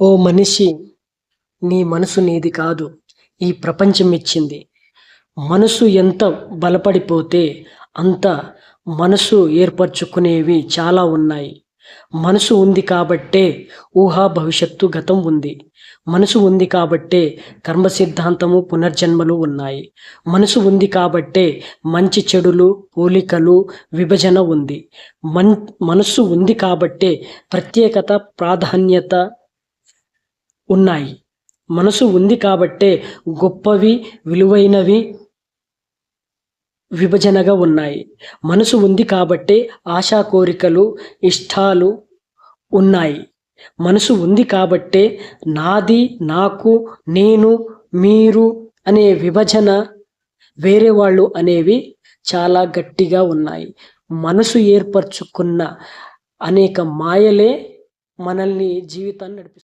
ఓ మనిషి నీ మనసు నీది కాదు ఈ ప్రపంచం ఇచ్చింది మనసు ఎంత బలపడిపోతే అంత మనసు ఏర్పరచుకునేవి చాలా ఉన్నాయి. మనసు ఉంది కాబట్టే ఊహా భవిష్యత్తు గతం ఉంది. మనసు ఉంది కాబట్టే కర్మ సిద్ధాంతము పునర్జన్మలు ఉన్నాయి. మనసు ఉంది కాబట్టే మంచి చెడులు పోలికలు విభజన ఉంది. మన్ మనసు ఉంది కాబట్టే ప్రత్యేకత ప్రాధాన్యత ఉన్నాయి. మనసు ఉంది కాబట్టే గొప్పవి విలువైనవి విభజనగా ఉన్నాయి. మనసు ఉంది కాబట్టే ఆశా కోరికలు ఇష్టాలు ఉన్నాయి. మనసు ఉంది కాబట్టే నాది నాకు నేను మీరు అనే విభజన వేరే వాళ్ళు అనేవి చాలా గట్టిగా ఉన్నాయి. మనసు ఏర్పరచుకున్న అనేక మాయలే మనల్ని జీవితాన్ని నడిపిస్తుంది